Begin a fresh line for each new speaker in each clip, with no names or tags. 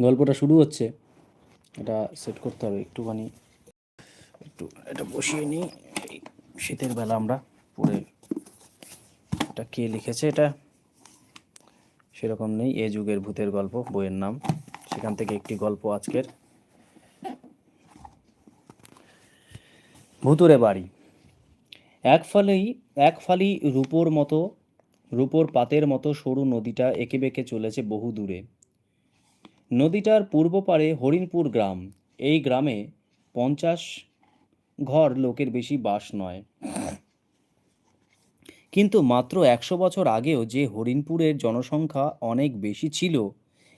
গল্পটা শুরু হচ্ছে, এটা সেট করতে হবে একটুখানি। একটু এটা বসিয়ে নিই শীতের বেলা আমরা পড়ে এটা কে লিখেছে এটা? সেরকম নেই, এ যুগের ভূতের গল্প, বইয়ের নাম। সেখান থেকে একটি গল্প আজকের। ভূতুরে বাড়ি। এক ফালেই, এক ফালি রূপোর মতো, রূপোর পাতের মতো সরু নদীটা এঁকে বেঁকে চলেছে বহু দূরে নদীটার পূর্ব পারে হরিণপুর গ্রাম। এই গ্রামে পঞ্চাশ ঘর লোকের বেশি বাস নয়। কিন্তু মাত্র একশো বছর আগেও যে হরিণপুরের জনসংখ্যা অনেক বেশি ছিল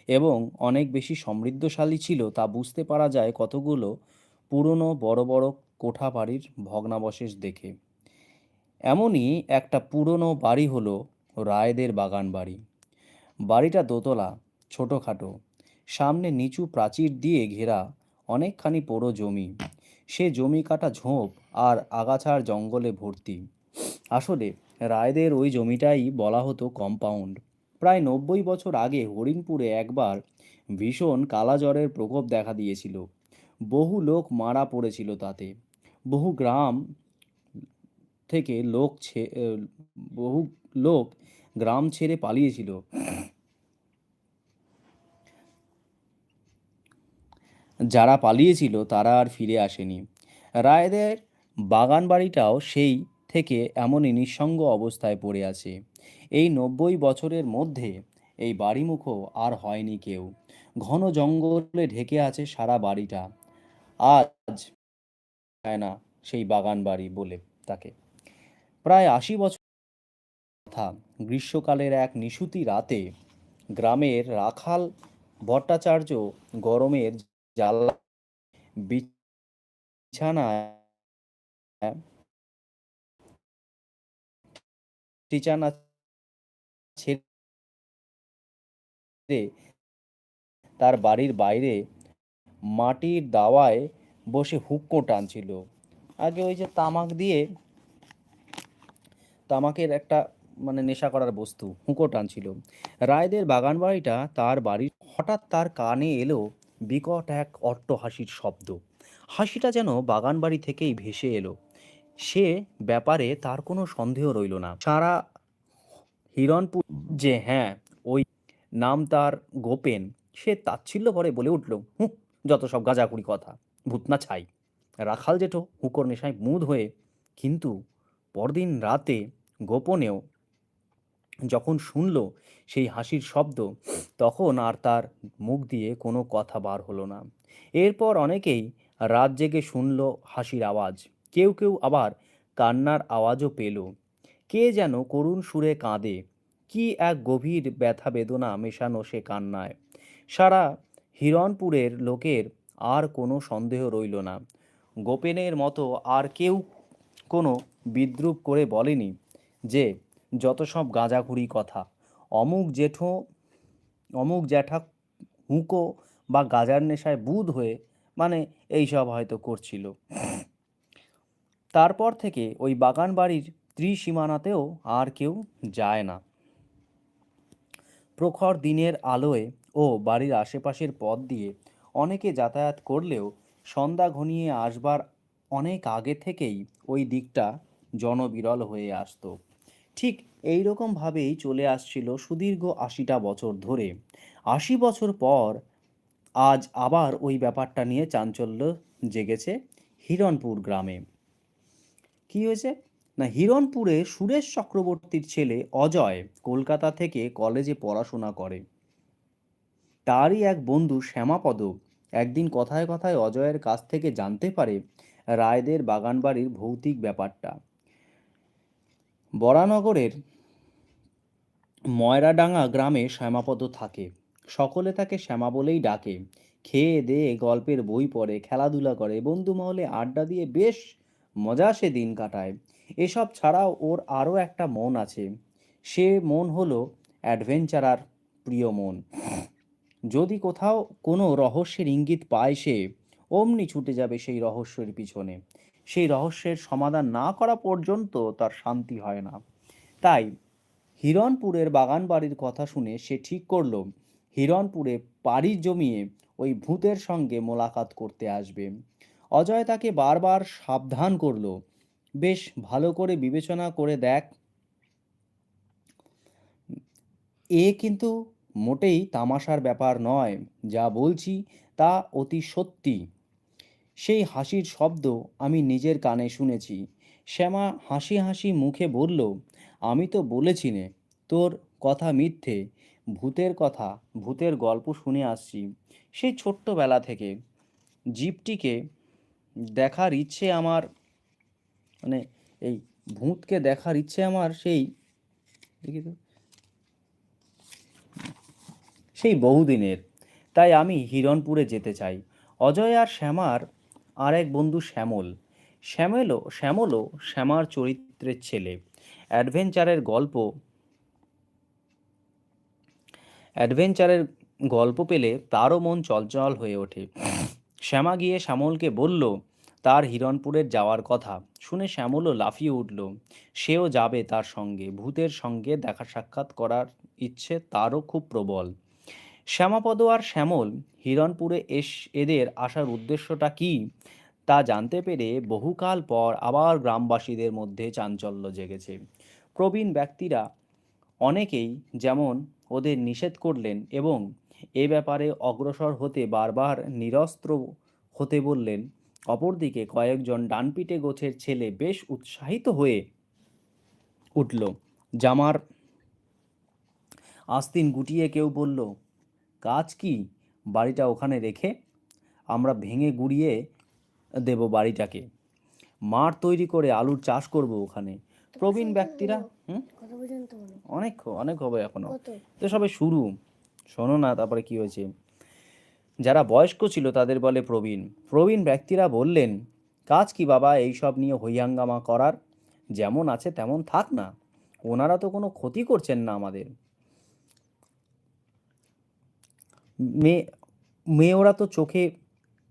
এবং অনেক বেশি সমৃদ্ধশালী ছিল তা বুঝতে পারা যায় কতগুলো পুরনো বড় বড় কোঠা বাড়ির ভগ্নাবশেষ দেখে। এমনই একটা পুরনো বাড়ি হলো রায়দের বাগান বাড়ি বাড়িটা দোতলা, ছোটোখাটো। সামনে নিচু প্রাচীর দিয়ে ঘেরা অনেকখানি পোড়ো জমি। সে জমি কাটা ঝোপ আর আগাছার জঙ্গলে ভর্তি। আসলে রায়দের ওই জমিটাই বলা হতো কম্পাউন্ড। প্রায় নব্বই বছর আগে হরিণপুরে একবার ভীষণ কালাজ্বরের প্রকোপ দেখা দিয়েছিল। বহু লোক মারা পড়েছিল তাতে। বহু গ্রাম থেকে লোক ছে- বহু লোক গ্রাম ছেড়ে পালিয়েছিল। যারা পালিয়েছিল তারা আর ফিরে আসেনি। রায়দের বাগান বাড়িটাও সেই থেকে এমনই নিঃসঙ্গ অবস্থায় পড়ে আছে। এই নব্বই বছরের মধ্যে এই বাড়িমুখো আর হয়নি কেউ। ঘন জঙ্গলে ঢেকে আছে সারা বাড়িটা। আজ না সেই বাগান বাড়ি বলে তাকে। প্রায় আশি বছর কথা গ্রীষ্মকালের এক নিশুতি রাতে গ্রামের রাখাল ভট্টাচার্য গরমের জানলা বিছানায় বিছানা তার বাড়ির বাইরে মাটির দাওয়ায় বসে হুক্কো টানছিল। আগে ওই যে তামাক দিয়ে তামাকের একটা মানে নেশা করার বস্তু হুঁকো টানছিল। রায়দের বাগান বাড়িটা তার বাড়ির হঠাৎ তার কানে এলো বিকট এক অট্ট হাসির শব্দ। হাসিটা যেন বাগান বাড়ি থেকেই ভেসে এলো। সে ব্যাপারে তার কোনো সন্দেহ রইল না। সারা হিরণপুর যে হ্যাঁ ওই নাম তার গোপেন। সে তাচ্ছিল্য করে বলে উঠল, হুঁ, যত সব গাঁজাকুড়ি কথা। ভূতনা ছাই। রাখাল জেঠো হুঁকোর নেশায় মুদ হয়ে, কিন্তু পরদিন রাতে গোপনেও যখন শুনল সেই হাসির শব্দ, তখন আর তার মুখ দিয়ে কোনো কথা বার হলো না। এরপর অনেকেই রাত জেগে শুনল হাসির আওয়াজ। কেউ কেউ আবার কান্নার আওয়াজও পেল। কে যেন করুণ সুরে কাঁদে। কি এক গভীর ব্যথা বেদনা মেশানো সে কান্নায়। সারা হিরণপুরের লোকের আর কোনো সন্দেহ রইল না। গোপেনের মতো আর কেউ কোনো বিদ্রুপ করে বলেনি যে, যত সব গাঁজাখুরি কথা। অমুক জেঠো, অমুক জ্যাঠা হুঁকো বা গাজার নেশায় বুধ হয়ে মানে এইসব হয়তো করছিল। তারপর থেকে ওই বাগান বাড়ির ত্রিসীমানাতেও আর কেউ যায় না। প্রখর দিনের আলোয় ও বাড়ির আশেপাশের পথ দিয়ে অনেকে যাতায়াত করলেও সন্ধ্যা ঘনিয়ে আসবার অনেক আগে থেকেই ওই দিকটা জনবিরল হয়ে আসতো। ঠিক এই রকমভাবেই চলে আসছিল সুদীর্ঘ আশিটা বছর ধরে। আশি বছর পর আজ আবার ওই ব্যাপারটা নিয়ে চাঞ্চল্য জেগেছে হিরণপুর গ্রামে। কি হয়েছে? না, হিরণপুরে সুরেশ চক্রবর্তীর ছেলে অজয় কলকাতা থেকে কলেজে পড়াশোনা করে। তারই এক বন্ধু শ্যামাপদ একদিন কথায় কথায় অজয়ের কাছ থেকে জানতে পারে রায়দের বাগানবাড়ির ভৌতিক ব্যাপারটা। বরানগরের ময়রাডাঙ্গা গ্রামে শ্যামাপদ থাকে। সকলে তাকে শ্যামা বলেই ডাকে। খেয়ে দেয়ে গল্পের বই পড়ে, খেলাধুলা করে, বন্ধু মহলে আড্ডা দিয়ে বেশ মজা সে দিন কাটায়। এসব ছাড়াও ওর আরও একটা মন আছে। সে মন হলো অ্যাডভেঞ্চারার প্রিয় মন। যদি কোথাও কোনো রহস্যের ইঙ্গিত পায় সে, অমনি ছুটে যাবে সেই রহস্যের পিছনে। সেই রহস্যের সমাধান না করা পর্যন্ত তার শান্তি হয় না। তাই হিরণপুরের বাগান বাড়ির কথা শুনে সে ঠিক করল, হিরণপুরে পাড়ি জমিয়ে ওই ভূতের সঙ্গে মোলাকাত করতে আসবে। অজয় তাকে বারবার সাবধান করল, বেশ, ভালো করে বিবেচনা করে দেখ। এ কিন্তু মোটেই তামাশার ব্যাপার নয়, যা বলছি তা অতি সত্যি। সেই হাসির শব্দ আমি নিজের কানে শুনেছি। শ্যামা হাসি হাসি মুখে বলল আমি তো বলেছি নে, তোর কথা মিথ্যে, ভূতের কথা, ভূতের গল্প শুনে আসছি। সেই ছোট্টবেলা থেকে জীবটিকে দেখার ইচ্ছে আমার মানে এই ভূতকে দেখার ইচ্ছে আমার সেই, দেখি তো, সেই বহুদিনের। তাই আমি হিরণপুরে যেতে চাই। অজয় আর শ্যামার আর এক বন্ধু শ্যামল। শ্যামেলও, শ্যামলও শ্যামার চরিত্রের ছেলে। অ্যাডভেঞ্চারের গল্প। অ্যাডভেঞ্চারের গল্প পেলে তারও মন চলচল হয়ে ওঠে। শ্যামা গিয়ে শ্যামলকে বলল, তার হিরণপুরের যাওয়ার কথা। শুনে শ্যামলও লাফিয়ে উঠল। সেও যাবে তার সঙ্গে। ভূতের সঙ্গে দেখা সাক্ষাৎ করার ইচ্ছে তারও খুব প্রবল। শ্যামাপদ আর শ্যামল হিরণপুরে এস, এদের আসার উদ্দেশ্যটা কি? তা জানতে পেরে বহুকাল পর আবার গ্রামবাসীদের মধ্যে চাঞ্চল্য জেগেছে। প্রবীণ ব্যক্তিরা অনেকেই যেমন ওদের নিষেধ করলেন এবং এ ব্যাপারে অগ্রসর হতে বারবার নিরস্ত্র হতে বললেন, অপরদিকে কয়েকজন ডানপিটে গোছের ছেলে বেশ উৎসাহিত হয়ে উঠল। জামার আস্তিন গুটিয়ে কেউ বলল, কাজ কি? বাড়িটা ওখানে রেখে আমরা ভেঙে গুড়িয়ে দেব বাড়িটাকে। মাঠ তৈরি করে আলুর চাষ করব ওখানে। প্রবীণ ব্যক্তিরা অনেক অনেক হবে
এখনও।
তো সবে শুরু। শোনো না তারপরে কি হয়েছে? যারা বয়স্ক ছিল তাদের বলে প্রবীণ। প্রবীণ ব্যক্তিরা বললেন কাজ কি বাবা এইসব নিয়ে হইহাঙ্গামা করার? যেমন আছে তেমন থাক না। ওনারা তো কোনো ক্ষতি করছেন না আমাদের। মেয়ে মেয়েরা তো চোখে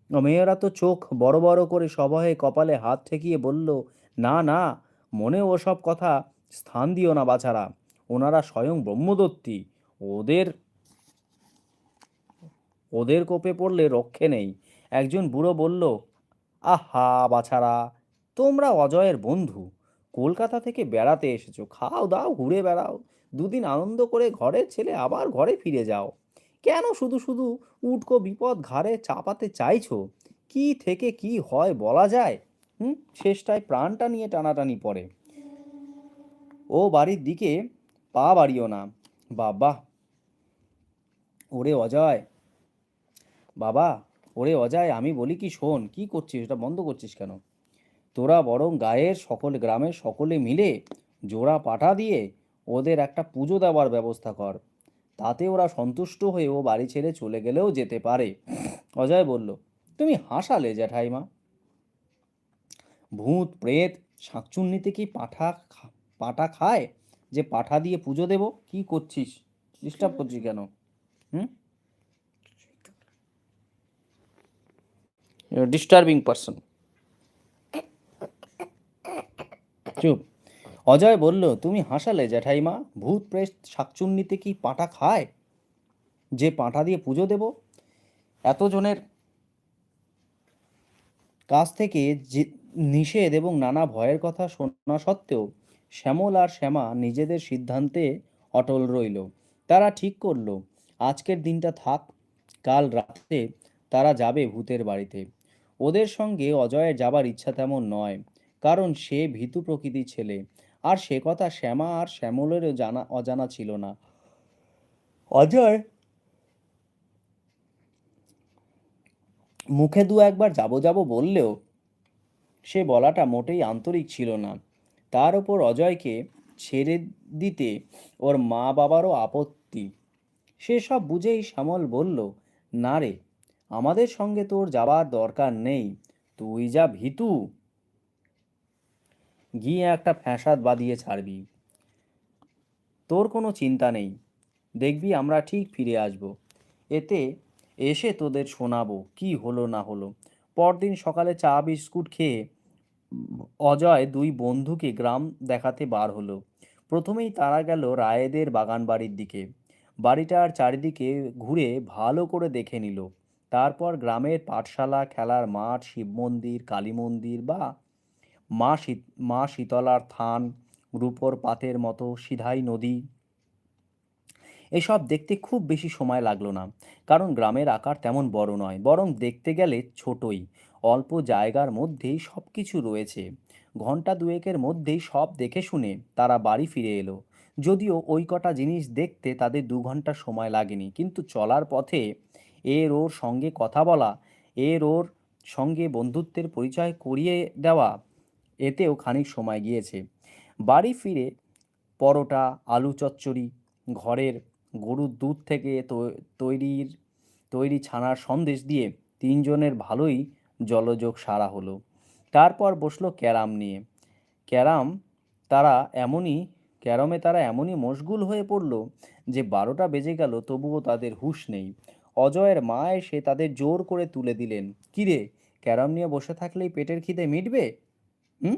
মেয়েরা তো চোখ বড় বড় করে সবাই কপালে হাত ঠেকিয়ে বলল না না মনে ওসব কথা স্থান দিও না বাছারা। ওনারা স্বয়ং ব্রহ্মদত্তী। ওদের ওদের কোপে পড়লে রক্ষে নেই। একজন বুড়ো বলল, আহা বাছারা, তোমরা অজয়ের বন্ধু। কলকাতা থেকে বেড়াতে এসেছ। খাও দাও, ঘুরে বেড়াও। দুদিন আনন্দ করে ঘরের ছেলে আবার ঘরে ফিরে যাও। কেন শুধু শুধু উটকো বিপদ ঘাড়ে চাপাতে চাইছো? কি থেকে কি হয় বলা যায়? হুম, শেষটায় প্রাণটা নিয়ে টানাটানি পড়ে। ও বাড়ির দিকে পা বাড়িও না। বাবা, ওরে অজয়। বাবা, ওরে অজয়, আমি বলি কি, শোন, কি করছিস? এটা বন্ধ করছিস কেন? তোরা বরং গায়ের সকল গ্রামের সকলে মিলে জোড়া পাঠা দিয়ে ওদের একটা পুজো দেওয়ার ব্যবস্থা কর। তাতে ওরা সন্তুষ্ট হয়ে ও বাড়ি ছেড়ে চলে গেলেও যেতে পারে। অজয় বলল, তুমি হাসালে জ্যাঠাইমা ভূত প্রেত শাকচুন্নিতে কি পাঠা পাঠা খায়? যে পাঠা দিয়ে পুজো দেব? কি করছিস? ডিস্টার্ব করছিস কেন? হুম? ডিস্টার্বিং পারসন চুপ। অজয় বলল তুমি হাসালে জ্যাঠাইমা ভূত প্রেত শাকচুন্নিতে কি পাঁঠা খায়? যে পাঁঠা দিয়ে পুজো দেব? এতজনের কাছ থেকে যে নিষেধ এবং নানা ভয়ের কথা শোনা সত্ত্বেও শ্যামল আর শ্যামা নিজেদের সিদ্ধান্তে অটল রইল। তারা ঠিক করল, আজকের দিনটা থাক, কাল রাতে তারা যাবে ভূতের বাড়িতে। ওদের সঙ্গে অজয়ের যাবার ইচ্ছা তেমন নয়, কারণ সে ভীতু প্রকৃতির ছেলে। আর সে কথা শ্যামা আর শ্যামলেরও জানা, অজানা ছিল না। অজয়, মুখে দু একবার যাব যাব বললেও সে বলাটা মোটেই আন্তরিক ছিল না। তার উপর অজয়কে ছেড়ে দিতে ওর মা বাবারও আপত্তি। সে সব বুঝেই শ্যামল বলল, না রে, আমাদের সঙ্গে তোর যাবার দরকার নেই, তুই যা ভীতু। গিয়ে একটা ফ্যাসাদ বাঁধিয়ে ছাড়বি। তোর কোনো চিন্তা নেই, দেখবি আমরা ঠিক ফিরে আসব। এতে এসে তোদের শোনাবো, কি হলো না হলো। পরদিন সকালে চা, বিস্কুট খেয়ে অজয় দুই বন্ধুকে গ্রাম দেখাতে বার হলো। প্রথমেই তারা গেল রায়েদের বাগান বাড়ির দিকে বাড়িটার চারিদিকে ঘুরে ভালো করে দেখে নিল। তারপর গ্রামের পাঠশালা, খেলার মাঠ, শিব মন্দির, কালী মন্দির বা মা শীত, মা শীতলার থান, রূপর পাতের মতো সিধাই নদী। এসব দেখতে খুব বেশি সময় লাগল না, কারণ গ্রামের আকার তেমন বড় নয়, বরং দেখতে গেলে ছোটই। অল্প জায়গার মধ্যেই সব কিছু রয়েছে। ঘণ্টা দুয়েকের মধ্যেই সব দেখে শুনে তারা বাড়ি ফিরে এলো। যদিও ওই কটা জিনিস দেখতে তাদের দু ঘণ্টা সময় লাগেনি, কিন্তু চলার পথে এর ওর সঙ্গে কথা বলা, এর ওর সঙ্গে বন্ধুত্বের পরিচয় করিয়ে দেওয়া, এতেও খানিক সময় গিয়েছে। বাড়ি ফিরে পরোটা, আলু চচ্চড়ি, ঘরের গরুর দুধ থেকে তৈরির, তৈরি ছানার সন্দেশ দিয়ে তিনজনের ভালোই জলযোগ সারা হলো। তারপর বসল ক্যারাম নিয়ে। ক্যারাম তারা এমনই, ক্যারমে তারা এমনই মশগুল হয়ে পড়ল যে বারোটা বেজে গেল, তবুও তাদের হুঁশ নেই। অজয়ের মা এসে তাদের জোর করে তুলে দিলেন। কিরে ক্যারম নিয়ে বসে থাকলেই পেটের খিদে মিটবে? হুম?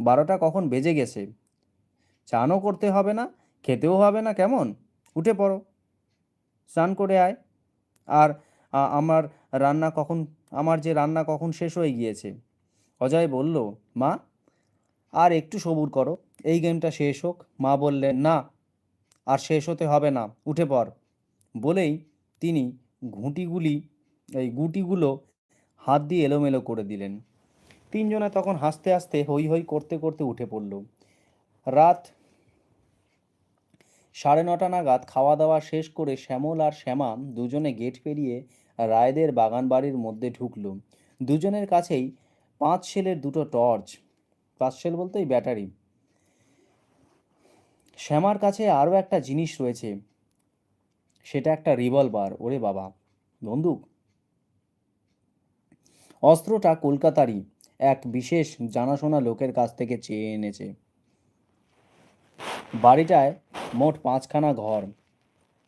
বারোটা কখন বেজে গেছে? চানও করতে হবে না, খেতেও হবে না কেমন? উঠে পড়ো। স্নান করে আয়। আর আমার রান্না কখন আমার যে রান্না কখন শেষ হয়ে গিয়েছে। অজয় বলল, মা, আর একটু সবুর করো। এই গেমটা শেষ হোক। মা বললেন, না, আর শেষ হতে হবে না, উঠে পড়। বলেই তিনি ঘুঁটিগুলি, এই গুটিগুলো হাত দিয়ে এলোমেলো করে দিলেন। তিনজনে তখন হাসতে হাসতে হই হই করতে করতে উঠে পড়ল। রাত সাড়ে নটা নাগাদ খাওয়া দাওয়া শেষ করে শ্যামল আর শ্যামা দুজনে গেট পেরিয়ে রায়দের বাগান বাড়ির মধ্যে ঢুকলো দুজনের কাছেই পাঁচ সেলের দুটো টর্চ। পাঁচ সেল বলতে ব্যাটারি। শ্যামার কাছে আরও একটা জিনিস রয়েছে। সেটা একটা রিভলভার। ওরে বাবা। বন্দুক। অস্ত্রটা কলকাতারই। এক বিশেষ জানাশোনা লোকের কাছ থেকে চেয়ে এনেছে। বাড়িটায় মোট পাঁচখানা ঘর।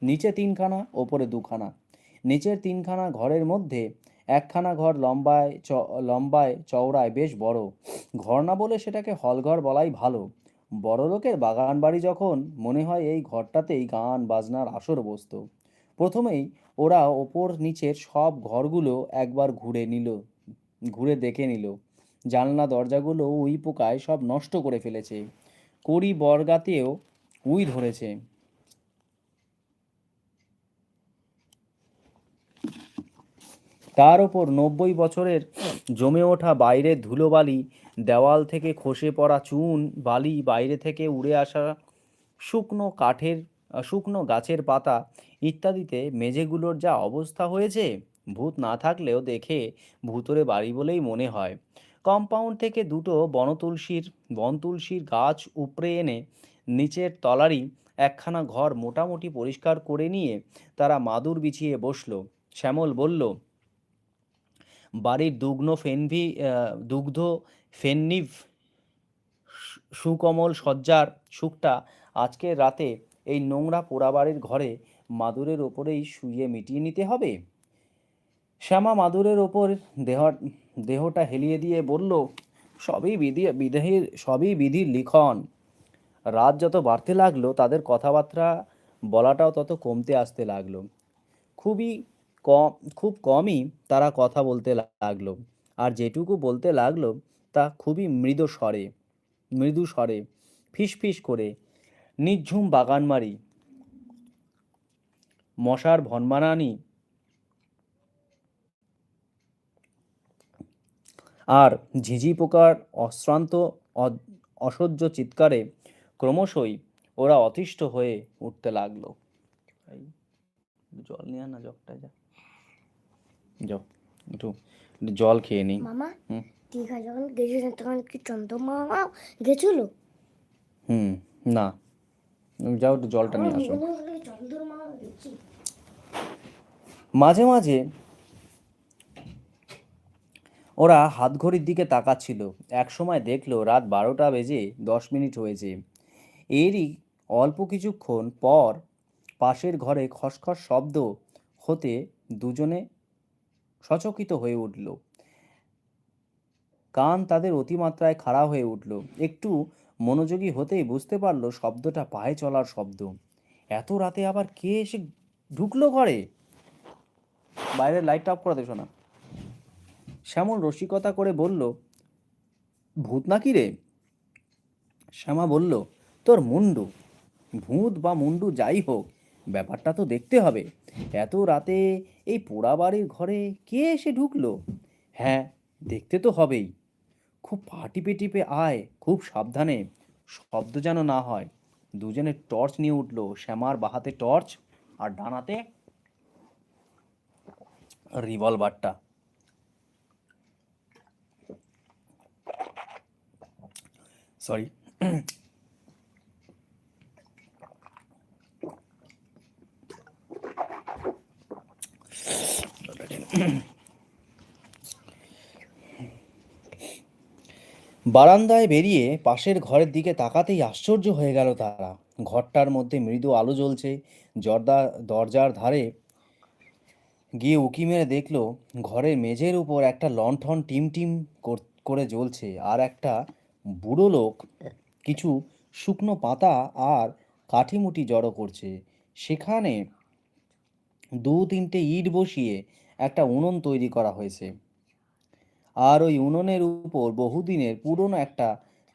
নিচে তিনখানা, ওপরে দুখানা। নিচের তিনখানা ঘরের মধ্যে একখানা ঘর লম্বায় চ, লম্বায় চওড়ায় বেশ বড়। ঘর না বলে সেটাকে হলঘর বলাই ভালো। বড় লোকের বাগান বাড়ি যখন, মনে হয় এই ঘরটাতেই গান বাজনার আসর বসতো। প্রথমেই ওরা ওপর নিচের সব ঘরগুলো একবার ঘুরে নিল, ঘুরে দেখে নিল। জানলা দরজাগুলো উই পোকায় সব নষ্ট করে ফেলেছে। কড়ি বর্গাতেও উই ধরেছে। তার ওপর নব্বই বছরের জমে ওঠা বাইরের ধুলোবালি, দেওয়াল থেকে খসে পড়া চুন, বালি বাইরে থেকে উড়ে আসা শুকনো কাঠের, শুকনো গাছের পাতা ইত্যাদিতে মেঝেগুলোর যা অবস্থা হয়েছে, ভূত না থাকলেও দেখে ভূতরে বাড়ি বলেই মনে হয়। কম্পাউন্ড থেকে দুটো বনতুলসীর বনতুলসীর গাছ উপড়ে এনে নিচের তলারই একখানা ঘর মোটামুটি পরিষ্কার করে নিয়ে তারা মাদুর বিছিয়ে বসল। শ্যামল বলল বাড়ির দুগ্ন ফেনভি দুগ্ধ ফেননিভ সুকমল সজ্জার সুখটা আজকে রাতে এই নোংরা পোড়াবাড়ির ঘরে মাদুরের ওপরেই শুয়ে মিটিয়ে নিতে হবে? শ্যামা মাদুরের ওপর দেহ, দেহটা হেলিয়ে দিয়ে বলল, সবই বিধি বিধির সবই বিধির লিখন। রাত যত বাড়তে লাগল, তাদের কথাবার্তা বলাটাও তত কমতে আসতে লাগল। খুবই কম, খুব কমই তারা কথা বলতে লাগল। আর যেটুকু বলতে লাগল, তা খুবই মৃদু স্বরে মৃদু স্বরে, ফিস ফিস করে নিঝুম বাগানমারি, মশার ভনমানানি, আর ঝিঝি পোকার অশ্রান্ত অসহ্য চিৎকারে ক্রমশই ওরা অতিষ্ঠ হয়ে উঠতে লাগল। জল নিয়ে না জগটা যা। যাও একটু জল খেয়ে নিই।
মামা। দীঘা যখন গেছিলেন তখন কি চন্দ্রমামা গেছিল?
হুম না। যাও একটু জলটা নিয়ে আসো। মাঝে মাঝে ওরা হাতঘড়ির দিকে তাকাচ্ছিল। এক সময় দেখল রাত বারোটা বেজে দশ মিনিট হয়েছে। এরই অল্প কিছুক্ষণ পর পাশের ঘরে খসখস শব্দ হতে দুজনে সচকিত হয়ে উঠল। কান তাদের অতিমাত্রায় খাড়া হয়ে উঠল। একটু মনোযোগী হতেই বুঝতে পারল শব্দটা পায়ে চলার শব্দ। এত রাতে আবার কে এসে ঢুকলো ঘরে? বাইরের লাইটটা অফ করে দেছো না শ্যামল রসিকতা করে বলল, ভূত নাকি রে? শ্যামা বলল, তোর মুন্ডু। ভূত বা মুন্ডু যাই হোক, ব্যাপারটা তো দেখতে হবে। এত রাতে এই পোড়া বাড়ির ঘরে কে এসে ঢুকলো? হ্যাঁ দেখতে তো হবেই। খুব পা টিপে টিপে আয়, খুব সাবধানে। শব্দ যেন না হয়। দুজনে টর্চ নিয়ে উঠল। শ্যামার বাহাতে টর্চ আর ডানাতে রিভলভারটা। সরি বারান্দায় বেরিয়ে পাশের ঘরের দিকে তাকাতেই আশ্চর্য হয়ে গেল তারা। ঘরটার মধ্যে মৃদু আলো জ্বলছে। জর্দা দরজার ধারে গিয়ে উকি মেরে দেখল, ঘরের মেঝের উপর একটা লণ্ঠন টিম টিম কর- জ্বলছে আর একটা বুড়ো লোক কিছু শুকনো পাতা আর কাঠিমুটি জড়ো করছে। সেখানে দু তিনটে ইট বসিয়ে একটা উনুন তৈরি করা হয়েছে। আর ওই উনুনের উপর বহুদিনের পুরনো একটা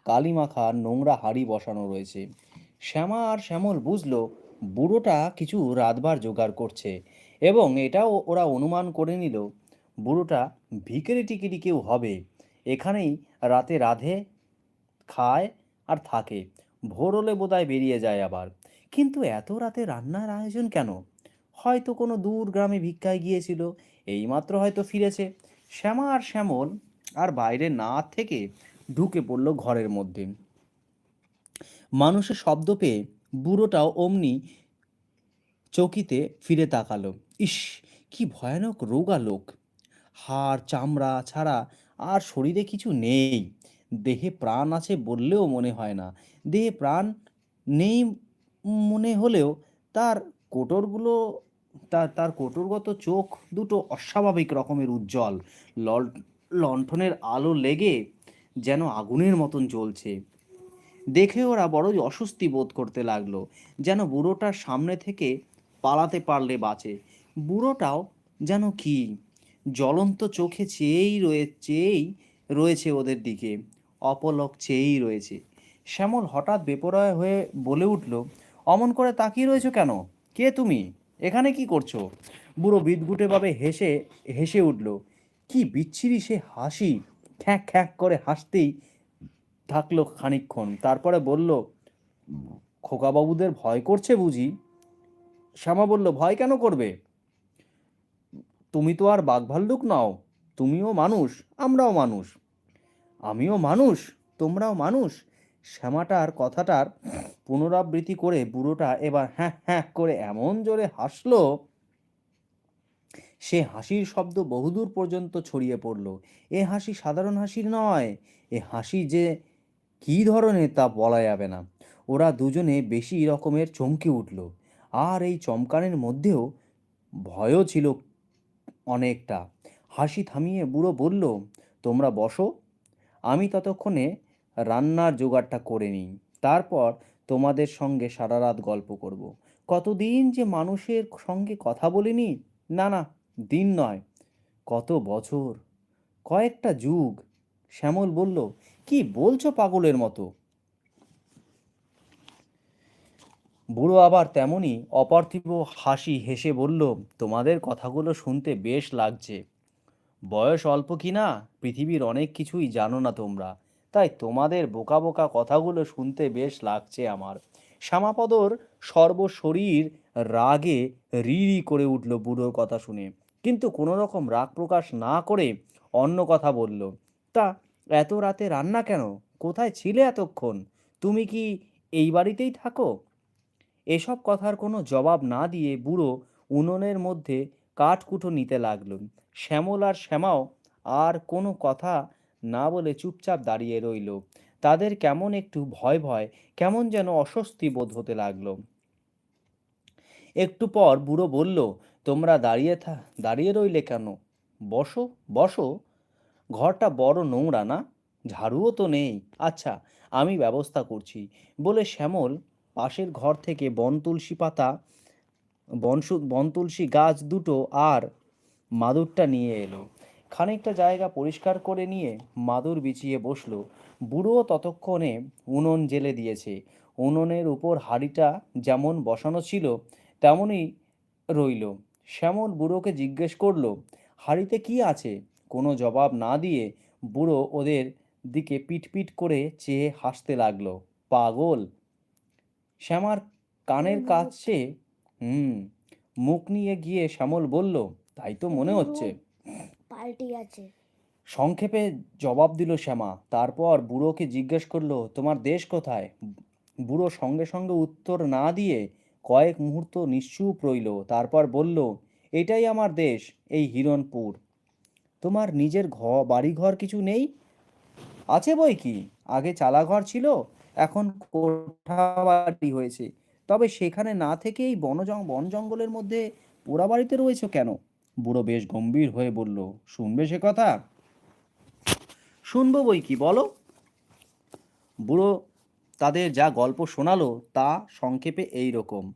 কালিমাখা নোংরা হাঁড়ি বসানো রয়েছে। শ্যামা আর শ্যামল বুঝলো, বুড়োটা কিছু রাতবার জোগাড় করছে এবং এটাও ওরা অনুমান করে নিল, বুড়োটা ভিখারি টিকিরি কেউ হবে। এখানেই রাতে রাধে, খায় আর থাকে। ভোর হলে বোধহয় বেরিয়ে যায় আবার। কিন্তু এত রাতে রান্নার আয়োজন কেন? হয়তো কোনো দূর গ্রামে ভিক্ষায় গিয়েছিল এইমাত্র হয়তো ফিরেছে। শ্যামা আর শ্যামল আর বাইরে না থেকে ঢুকে পড়ল ঘরের মধ্যে। মানুষের শব্দ পেয়ে বুড়োটাও অমনি চকিতে ফিরে তাকালো। ইস, কি ভয়ানক রোগা লোক হাড়, চামড়া ছাড়া আর শরীরে কিছু নেই। দেহে প্রাণ আছে বললেও মনে হয় না। দেহে প্রাণ নেই মনে হলেও তার কোটরগুলো তার তার কোটরগত চোখ দুটো অস্বাভাবিক রকমের উজ্জ্বল। লণ্ঠনের আলো লেগে যেন আগুনের মতন জ্বলছে। দেখে ওরা বড়ই অস্বস্তি বোধ করতে লাগল, যেন বুড়োটার সামনে থেকে পালাতে পারলে বাঁচে। বুড়োটাও যেন কি, জ্বলন্ত চোখে চেয়েই রয়ে, চেয়েই রয়েছে ওদের দিকে, অপলক চেয়েই রয়েছে। শ্যামল হঠাৎ বেপরোয়া হয়ে বলে উঠল, অমন করে তাকিয়ে রয়েছো কেন? কে তুমি? এখানে কি করছ? বুড়ো বিদগুটেভাবে হেসে হেসে উঠল, কি বিচ্ছিরি সে হাসি! খ্যাঁক খ্যাঁক করে হাসতেই থাকল খানিকক্ষণ। তারপরে বলল, খোকাবাবুদের ভয় করছে বুঝি? শ্যামা বলল, ভয় কেন করবে? তুমি তো আর বাঘভাল্লুক নাও, তুমিও মানুষ, আমরাও মানুষ। আমিও মানুষ, তোমরাও মানুষ? শ্যামাটার কথাটার পুনরাবৃত্তি করে বুড়োটা এবার হ্যাঁ হ্যাঁ করে এমন জোরে হাসলো। সে হাসির শব্দ বহুদূর পর্যন্ত ছড়িয়ে পড়ল। এ হাসি সাধারণ হাসি নয়, এ হাসি যে কী ধরনের তা বলা যাবে না। ওরা দুজনে বেশি রকমের চমকে উঠল। আর এই চমকানের মধ্যেও ভয়ও ছিল অনেকটা। হাসি থামিয়ে বুড়ো বলল, তোমরা বসো, আমি ততক্ষণে রান্নার জোগাড়টা করে নিই তারপর তোমাদের সঙ্গে সারা রাত গল্প করব। কতদিন যে মানুষের সঙ্গে কথা বলিনি? না না, দিন নয়, কত বছর? কয়েকটা যুগ। শ্যামল বলল, কি বলছো পাগলের মতো? বুড়ো আবার তেমনি অপার্থিব হাসি হেসে বলল, তোমাদের কথাগুলো শুনতে বেশ লাগছে। বয়স অল্প কি না? পৃথিবীর অনেক কিছুই জানো না তোমরা। তাই তোমাদের বোকা বোকা কথাগুলো শুনতে বেশ লাগছে আমার। শ্যামাপদর সর্বশরীর রাগে রি রি করে উঠল বুড়োর কথা শুনে। কিন্তু কোনো রকম রাগ প্রকাশ না করে অন্য কথা বলল, তা এত রাতে রান্না কেন? কোথায় ছিলে এতক্ষণ? তুমি কি এই বাড়িতেই থাকো? এসব কথার কোনো জবাব না দিয়ে বুড়ো উনুনের মধ্যে কাঠকুঠো নিতে লাগল। শ্যামল আর শ্যামাও আর কোনো কথা না বলে চুপচাপ দাঁড়িয়ে রইল। তাদের কেমন একটু ভয় ভয়, কেমন যেন অস্বস্তি বোধ হতে লাগল। একটু পর বুড়ো বলল, তোমরা দাঁড়িয়ে থা, দাঁড়িয়ে রইলে কেন? বসো বসো। ঘরটা বড় নোংরা না? ঝাড়ুও তো নেই। আচ্ছা আমি ব্যবস্থা করছি। বলে শ্যামল পাশের ঘর থেকে বন তুলসী পাতা, বনসু, বন তুলসী গাছ দুটো আর মাদুরটা নিয়ে এলো। খানিকটা জায়গা পরিষ্কার করে নিয়ে মাদুর বিছিয়ে বসল। বুড়ো ততক্ষণে উনুন জেলে দিয়েছে। উনুনের উপর হাঁড়িটা যেমন বসানো ছিল, তেমনই রইল। শ্যামল বুড়োকে জিজ্ঞেস করল, হাঁড়িতে কি আছে? কোনো জবাব না দিয়ে বুড়ো ওদের দিকে পিটপিট করে চেয়ে হাসতে লাগল। পাগল? শ্যামার কানের কাছে? হুম। মুখ নিয়ে গিয়ে শ্যামল বলল, তাই তো মনে হচ্ছে।
পাল্টি আছে।
সংক্ষেপে জবাব দিল শ্যামা, তারপর বুড়োকে জিজ্ঞেস করল, তোমার দেশ কোথায়? বুড়ো সঙ্গে সঙ্গে উত্তর না দিয়ে কয়েক মুহূর্ত নিশ্চুপ রইল, তারপর বলল, এটাই আমার দেশ, এই হিরণপুর। তোমার নিজের ঘর বাড়িঘর কিছু নেই? আছে বই কি? আগে চালাঘর ছিল, এখন কোঠা বাড়ি হয়েছে। তবে সেখানে না থেকে এই বনজং বন জঙ্গলের মধ্যে পোড়া বাড়িতে রয়েছে কেন? বুড়ো বেশ গম্ভীর হয়ে বলল, শুনবে সে কথা? শুনব বই কি, বলো। বুড়ো তাদের যা গল্প শোনালো তা সংক্ষেপে এই রকম।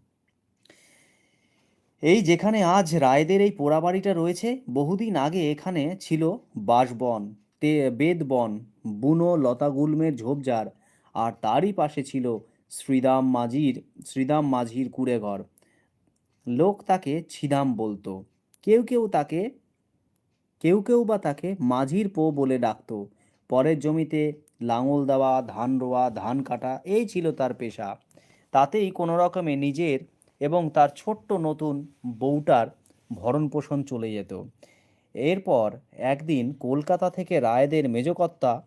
এই যেখানে আজ রায়দের এই পোড়া বাড়িটা রয়েছে, বহুদিন আগে এখানে ছিল বাঁশবন তে, বেদবন, বুনো লতা লতাগুল্মের ঝোপঝাড়, আর তারই পাশে ছিল শ্রীদাম মাঝির শ্রীদাম মাঝির কুড়েঘর। লোক তাকে ছিদাম বলতো। কেউ কেউ তাকে, কেউ কেউ বা তাকে মাঝির পো বলে ডাকতো। পরের জমিতে লাঙল দেওয়া, ধান রোয়া, ধান কাটা, এই ছিল তার পেশা। তাতেই কোনো রকমে নিজের এবং তার ছোট্ট নতুন বউটার ভরণ পোষণ চলে যেত। এরপর একদিন কলকাতা থেকে রায়দের মেজকর্তা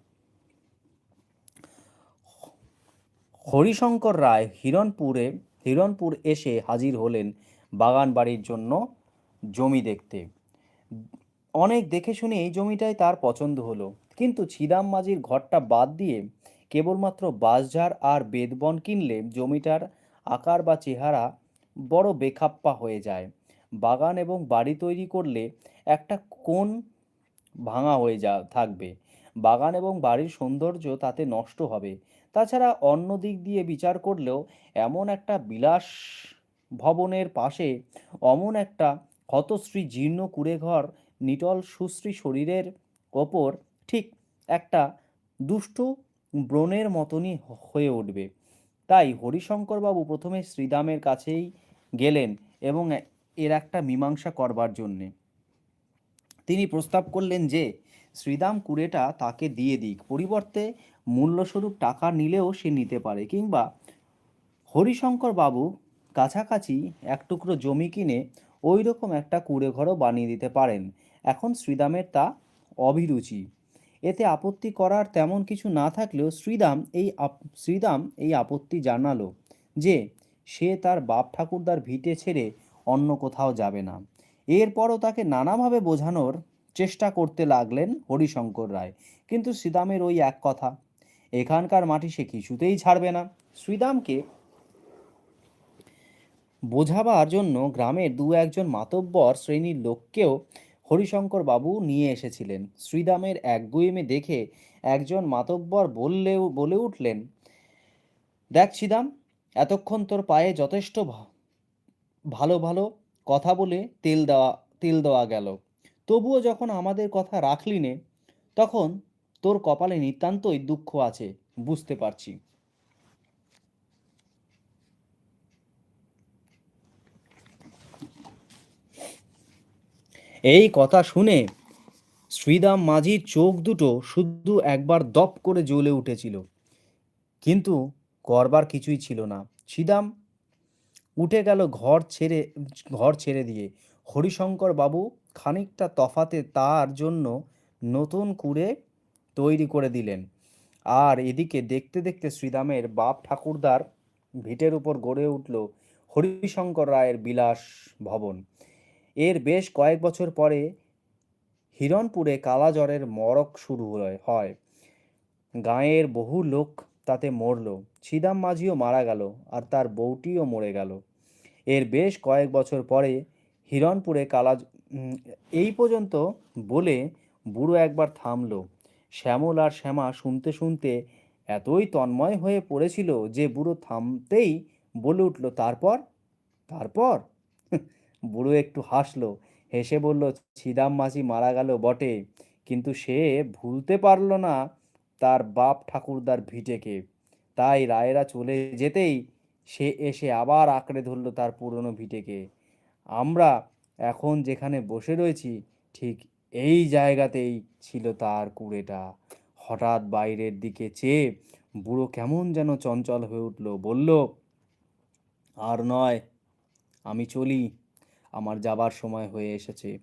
হরিশঙ্কর রায় হিরণপুরে, হিরণপুর এসে হাজির হলেন বাগান বাড়ির জন্য। জমি দেখতে। অনেক দেখে শুনে এই জমিটাই তার পছন্দ হলো। কিন্তু ছিদাম মাঝির ঘরটা বাদ দিয়ে কেবলমাত্র বাঁশঝাড় আর বেদবন কিনলে জমিটার আকার বা চেহারা বড় বেখাপ্পা হয়ে যায়। বাগান এবং বাড়ি তৈরি করলে একটা কোণ ভাঙা হয়ে যা থাকবে। বাগান এবং বাড়ির সৌন্দর্য তাতে নষ্ট হবে। তাছাড়া অন্য দিক দিয়ে বিচার করলেও এমন একটা বিলাস ভবনের পাশে অমন একটা হতশ্রী জীর্ণ কুড়েঘর নিটল সুশ্রী শরীরের ওপর ঠিক একটা দুষ্ট ব্রণের মতনই হয়ে উঠবে। তাই হরিশঙ্করবাবু প্রথমে শ্রীদামের কাছেই গেলেন এবং এর একটা মীমাংসা করবার জন্যে। তিনি প্রস্তাব করলেন যে, শ্রীদাম কুড়েটা তাকে দিয়ে দিক, পরিবর্তে মূল্যস্বরূপ টাকা নিলেও সে নিতে পারে কিংবা হরিশঙ্কর বাবু কাছাকাছি এক টুকরো জমি কিনে ওই রকম একটা কুড়ে ঘরও বানিয়ে দিতে পারেন। এখন শ্রীদামের তা অভিরুচি। এতে আপত্তি করার তেমন কিছু না থাকলেও শ্রীদাম এই শ্রীদাম এই আপত্তি জানালো যে সে তার বাপ ঠাকুরদার ভিটে ছেড়ে অন্য কোথাও যাবে না। এরপরও তাকে নানাভাবে বোঝানোর চেষ্টা করতে লাগলেন হরিশঙ্কর রায়। কিন্তু শ্রীদামের ওই এক কথা, এখানকার মাটি সে কিছুতেই ছাড়বে না। শ্রীদামকে বোঝাবার জন্য গ্রামের দু একজন মাতব্বর শ্রেণির লোককেও হরিশঙ্কর বাবু নিয়ে এসেছিলেন। শ্রীদামের এক একগুয়েমে দেখে একজন মাতব্বর বললেও, বলে উঠলেন, দেখ শ্রীদাম, এতক্ষণ তোর পায়ে যথেষ্ট ভালো ভালো কথা বলে তেল দেওয়া তেল দেওয়া গেল। তবুও যখন আমাদের কথা রাখলি নে, তখন তোর কপালে নিতান্তই দুঃখ আছে, বুঝতে পারছি। এই কথা শুনে শ্রীদাম মাঝির চোখ দুটো শুধু একবার দপ করে জ্বলে উঠেছিল। কিন্তু করবার কিছুই ছিল না। শ্রীদাম উঠে গেল ঘর ছেড়ে ঘর ছেড়ে দিয়ে। হরিশঙ্কর বাবু খানিকটা তফাতে তার জন্য নতুন কুড়ে তৈরি করে দিলেন। আর এদিকে দেখতে দেখতে শ্রীদামের বাপ ঠাকুরদার ভিটের উপর গড়ে উঠল হরিশঙ্কর রায়ের বিলাস ভবন। এর বেশ কয়েক বছর পরে হিরণপুরে কালাজ্বরের মরক শুরু হয় গাঁয়ের বহু লোক তাতে মরল। ছিদাম মাঝিও মারা গেল আর তার বউটিও মরে গেল। এর বেশ কয়েক বছর পরে হিরণপুরে কালা উম, এই পর্যন্ত বলে বুড়ো একবার থামলো। শ্যামল আর শ্যামা শুনতে শুনতে এতই তন্ময় হয়ে পড়েছিল যে বুড়ো থামতেই বলে উঠল তারপর? তারপর? বুড়ো একটু হাসলো, হেসে বলল, ছিদাম মাঝি মারা গেল বটে, কিন্তু সে ভুলতে পারল না তার বাপ ঠাকুরদার ভিটেকে। তাই রায়েরা চলে যেতেই সে এসে আবার আঁকড়ে ধরল তার পুরনো ভিটেকে। আমরা এখন যেখানে বসে রয়েছি, ঠিক এই জায়গাতেই ছিল তার কুড়েটা। হঠাৎ বাইরের দিকে চেয়ে বুড়ো কেমন যেন চঞ্চল হয়ে উঠল, বলল, আর নয়, আমি চলি। আমার যাবার সময় হয়ে এসেছে।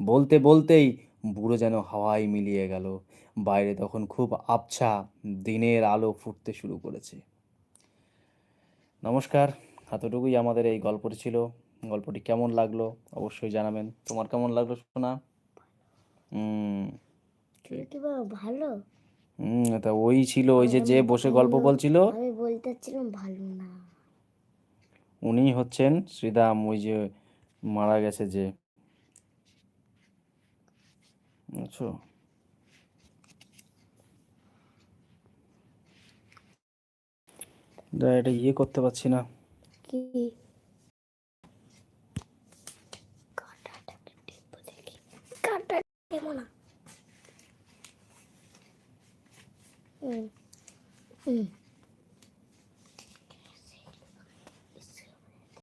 বলতে বলতেই বুড়ো যেন হাওয়ায় মিলিয়ে গেল। বাইরে তখন খুব আবছা দিনের আলো ফুটতে শুরু করেছে। নমস্কার এতটুকুই আমাদের এই গল্পটি ছিল। গল্পটি কেমন লাগল অবশ্যই জানাবেন। তোমার কেমন লাগল শোনা
বলো ভালো?
হুম তা ওই ছিল ওই যে যে বসে গল্প। বলছিল।
আমি বলতে ভালো না।
উনি হচ্ছেন শ্রীদাম ওই যে মারা গেছে যে। বুঝছ দা, এটা ইয়ে করতে পারছি না।
কি? কাটাটাকে